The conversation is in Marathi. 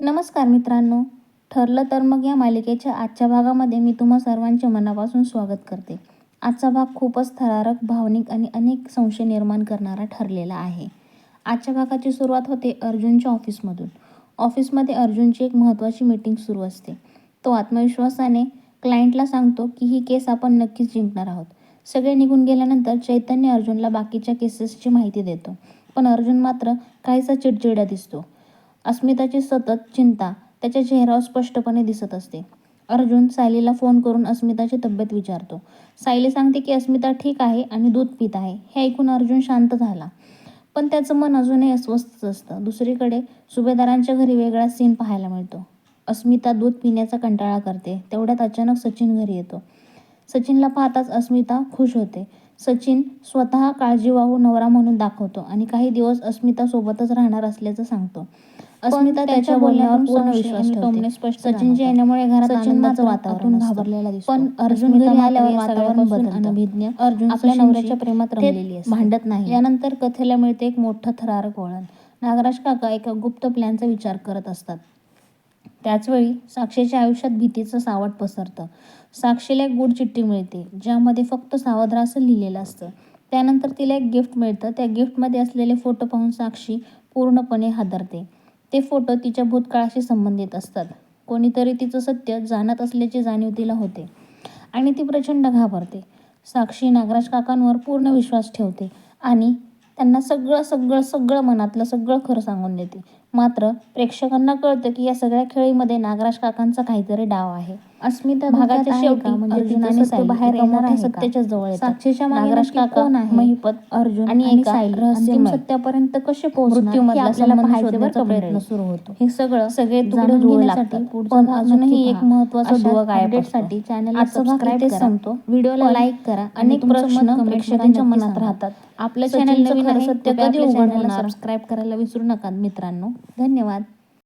नमस्कार मित्रांनो. ठरलं तर मग या मालिकेच्या आजच्या भागामध्ये मी तुम्हा सर्वांचे मनापासून स्वागत करते. आजचा भाग खूपच थरारक भावनिक आणि अनेक संशय निर्माण करणारा ठरलेला आहे. आजच्या भागाची सुरुवात होते अर्जुनच्या ऑफिसमधून. ऑफिसमध्ये अर्जुनची एक महत्त्वाची मीटिंग सुरू असते. तो आत्मविश्वासाने क्लायंटला सांगतो की ही केस आपण नक्कीच जिंकणार आहोत. सगळे निघून गेल्यानंतर चैतन्य अर्जुनला बाकीच्या केसेसची माहिती देतो. पण अर्जुन मात्र काहीसा चिडचिडा दिसतो. अस्मिताची सतत चिंता त्याच्या चेहऱ्यावर स्पष्टपणे दिसत असते. अर्जुन सायलीला फोन करून अस्मिताची तब्येत विचारतो. सायली सांगते की अस्मिता ठीक आहे आणि दूध पित आहे. हे ऐकून अर्जुन शांत झाला. पण त्याचं मन अजूनही अस्वस्थच असतं. दुसरीकडे सुभेदारांच्या घरी वेगळा सीन पाहायला मिळतो. अस्मिता दूध पिण्याचा कंटाळा करते. तेवढ्यात अचानक सचिन घरी येतो. सचिनला पाहताच अस्मिता खुश होते. सचिन स्वतः काळजीवाहू नवरा म्हणून दाखवतो आणि काही दिवस अस्मिता सोबतच राहणार असल्याचं सांगतो. अस्मिता त्याच्या बोलण्यावर पूर्ण विश्वास ठेवते. सचिनच्या येण्यामुळे घरात आनंदाचं वातावरण घाबरलेला दिसतो पण अर्जुन घरी आल्यावर वातावरण बदलतं. अनभिज्ञ अर्जुन आपल्या नवऱ्याच्या प्रेमात रमलेली असते. भांडत नाही. यानंतर कथेला मिळते एक मोठं थरारक वळण. नागराज काका एका गुप्त प्लॅनचा विचार करत असतात. त्याचवेळी साक्षीच्या आयुष्यात भीतीचं सावट पसरतं. साक्षीला एक गूढ चिठ्ठी मिळते ज्यामध्ये फक्त सावध राहा असं लिहिलेलं असतं. त्यानंतर तिला एक गिफ्ट मिळतं. त्या गिफ्टमध्ये असलेले फोटो पाहून साक्षी पूर्णपणे हादरते. ते फोटो तिच्या भूतकाळाशी संबंधित असतात. कोणीतरी तिचं सत्य जाणत असल्याची जाणीव तिला होते. आणि ती प्रचंड घाबरते. साक्षी नागराज काकांवर पूर्ण विश्वास ठेवते आणि त्यांना सगळं सगळं सगळं मनातलं सगळं खरं सांगून देते. मात्र प्रेक्षकांना कळतं की या सगळ्या खेळीमध्ये नागराज काकांचा काहीतरी डाव आहे. अस्मिता भागाच्या शेवटी म्हणजे बाहेर येणार सत्याच्या जवळ साक्षीच्या नागराज काका महिपत अर्जुन आणि एका अंतिम सत्यापर्यंत कसे पोहोचणार? सुरू होतो. हे सगळं सगळे तुकडे जुळण्यासाठी पण अजूनही एक महत्त्वाचा दुवा चॅनल सबस्क्राईब सांगतो व्हिडिओला लाईक करा अनेक प्रश्न प्रेक्षकांच्या मनात राहतात. आपलं चॅनल नवीन सत्य कधी उघड सबस्क्राईब करायला विसरू नका मित्रांनो. धन्यवाद.